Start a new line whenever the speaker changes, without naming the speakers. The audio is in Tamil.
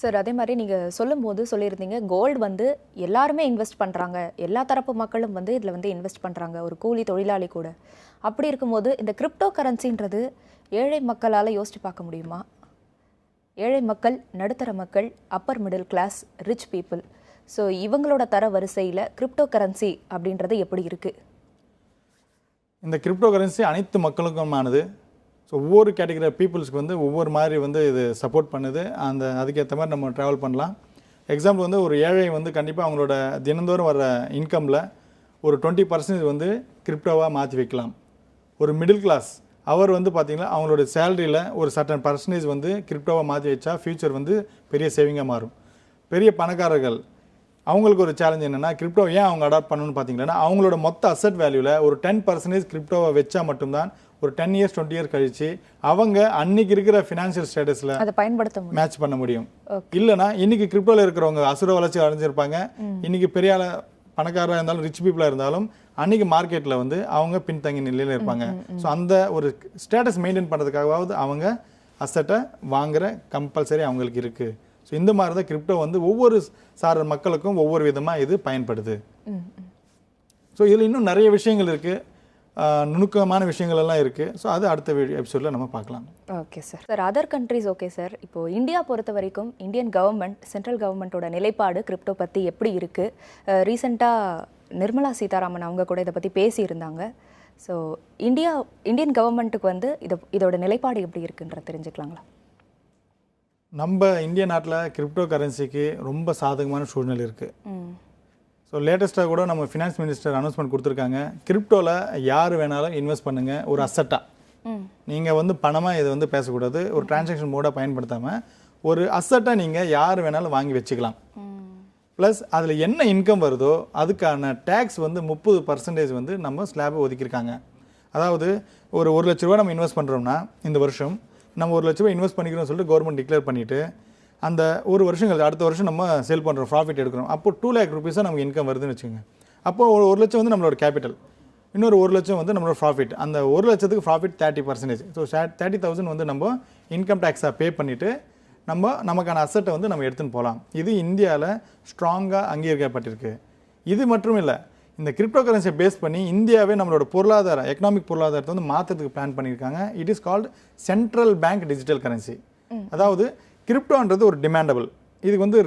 சார் அதே மாதிரி நீங்கள் சொல்லும்போது சொல்லியிருந்தீங்க கோல்டு வந்து எல்லாருமே இன்வெஸ்ட் பண்ணுறாங்க எல்லா தரப்பு மக்களும் வந்து இதில் வந்து இன்வெஸ்ட் பண்ணுறாங்க ஒரு கூலி தொழிலாளி கூட. அப்படி இருக்கும்போது இந்த கிரிப்டோ கரன்சின்றது ஏழை மக்களால் யோசித்து பார்க்க முடியுமா? ஏழை மக்கள் நடுத்தர மக்கள் upper middle class rich people so இவங்களோட தர வரிசையில் கிரிப்டோ கரன்சி அப்படின்றது எப்படி இருக்குது
இந்த கிரிப்டோ கரன்சி அனைத்து மக்களுக்குமானது. ஸோ ஒவ்வொரு கேட்டகரி பீப்புள்ஸ்க்கு வந்து ஒவ்வொரு மாதிரி வந்து இது சப்போர்ட் பண்ணுது. அந்த அதுக்கேற்ற மாதிரி நம்ம ட்ராவல் பண்ணலாம். எக்ஸாம்பிள் வந்து ஒரு ஏழை வந்து கண்டிப்பாக அவங்களோட தினந்தோறும் வர இன்கமில் ஒரு டுவெண்ட்டி பர்சன்டேஜ் வந்து கிரிப்டோவாக மாற்றி வைக்கலாம். ஒரு மிடில் கிளாஸ் அவர் வந்து பார்த்திங்கன்னா அவங்களோட சேலரியில் ஒரு சர்டன் பர்சன்டேஜ் வந்து கிரிப்டோவாக மாற்றி வச்சா ஃப்யூச்சர் வந்து பெரிய சேவிங்காக மாறும். பெரிய பணக்காரர்கள் அவங்களுக்கு ஒரு சேலஞ்ச் என்னென்னா கிரிப்டோ ஏன் அவங்க அடாப்ட் பண்ணணும்னு பார்த்தீங்கன்னா அவங்களோட மொத்த அசட் வேல்யூவில் ஒரு டென் பர்சன்டேஜ் கிரிப்டோவை வச்சா மட்டும்தான் ஒரு டென் இயர்ஸ் டுவெண்ட்டி இயர்ஸ் கழிச்சு அவங்க அன்னைக்கு இருக்கிற ஃபினான்ஷியல் ஸ்டேட்டஸில்
அதை பயன்படுத்த
மேட்ச் பண்ண முடியும். இல்லைனா இன்னைக்கு கிரிப்டோவில் இருக்கிறவங்க அசுர வளர்ச்சி அடைஞ்சிருப்பாங்க. இன்னைக்கு பெரிய பணக்காரராக இருந்தாலும் ரிச் பீப்புளாக இருந்தாலும் அன்னைக்கு மார்க்கெட்டில் வந்து அவங்க பின்தங்கி நிலையில் இருப்பாங்க. ஸோ அந்த ஒரு ஸ்டேட்டஸ் மெயின்டைன் பண்ணுறதுக்காகவாவது அவங்க அசட்டை வாங்குற கம்பல்சரி அவங்களுக்கு இருக்குது ஸோ இந்த மாதிரி தான் கிரிப்டோ வந்து ஒவ்வொரு சார மக்களுக்கும் ஒவ்வொரு விதமாக இது பயன்படுது. ஸோ இதில் இன்னும் நிறைய விஷயங்கள் இருக்குது நுணுக்கமான விஷயங்கள் எல்லாம் இருக்குது ஸோ அது அடுத்த எபிசோடில் நம்ம பார்க்கலாம்.
Okay sir sir other countries okay sir இப்போ இந்தியா பொறுத்த வரைக்கும் இந்தியன் கவர்மெண்ட் சென்ட்ரல் கவர்மெண்ட்டோட நிலைப்பாடு கிரிப்டோ பற்றி எப்படி இருக்குது ரீசெண்டாக நிர்மலா சீதாராமன் அவங்க கூட இதை பற்றி பேசியிருந்தாங்க. ஸோ இந்தியா இந்தியன் கவர்மெண்ட்டுக்கு வந்து இது இதோட நிலைப்பாடு எப்படி இருக்குன்ற தெரிஞ்சுக்கலாங்களா?
நம்ம இந்திய நாட்டில் கிரிப்டோ கரன்சிக்கு ரொம்ப சாதகமான சூழ்நிலை இருக்குது ஸோ லேட்டஸ்ட்டாக கூட நம்ம ஃபினான்ஸ் மினிஸ்டர் அனௌன்ஸ்மெண்ட் கொடுத்துருக்காங்க. கிரிப்டோவில் யார் வேணாலும் இன்வெஸ்ட் பண்ணுங்கள் ஒரு அசட்டாக நீங்கள் வந்து பணமாக இதை வந்து பேசக்கூடாது. ஒரு டிரான்சாக்ஷன் மோடாக பயன்படுத்தாமல் ஒரு அசட்டாக நீங்கள் யார் வேணாலும் வாங்கி வச்சுக்கலாம். ப்ளஸ் அதில் என்ன இன்கம் வருதோ அதுக்கான டேக்ஸ் வந்து முப்பது பர்சன்டேஜ் வந்து நம்ம ஸ்லாபை ஒதுக்கியிருக்காங்க. அதாவது ஒரு ஒரு லட்ச ரூபா நம்ம இன்வெஸ்ட் பண்ணுறோம்னா இந்த வருஷம் நம்ம ஒரு லட்ச ரூபா இன்வெஸ்ட் பண்ணிக்கிறோம்னு சொல்லிட்டு கவர்மெண்ட் டிக்ளேர் பண்ணிவிட்டு அந்த ஒரு வருஷம் கழிச்சு அடுத்த வருஷம் நம்ம சேல் பண்ணுறோம் ப்ராஃபிட் எடுக்கிறோம். அப்போ டூ லேக் ருபீஸாக நமக்கு இன்கம் வருதுன்னு வச்சுக்கோங்க. அப்போ ஒரு ஒரு லட்சம் வந்து நம்மளோட கேபிட்டல் இன்னொரு ஒரு லட்சம் வந்து நம்மளோட ப்ராஃபிட் அந்த ஒரு லட்சத்துக்கு profit thirty percentage so thirty thousand வந்து நம்ம இன்கம் டேக்ஸாக பே பண்ணிவிட்டு நம்ம நமக்கான அசட்டை வந்து நம்ம எடுத்துன்னு போகலாம். இது இந்தியாவில் ஸ்ட்ராங்காக அங்கீகரிக்கப்பட்டிருக்கு. இது மட்டும் இல்லை இந்த கிரிப்டோ கரன்சியை பேஸ் பண்ணி இந்தியாவே நம்மளோட பொருளாதார எக்கனாமிக் பொருளாதாரத்தை வந்து மாற்றத்துக்கு பிளான் பண்ணியிருக்காங்க. It is called central bank digital currency அதாவது கிரிப்டோன்றது ஒரு டிமாண்டபிள் இதுக்கு வந்து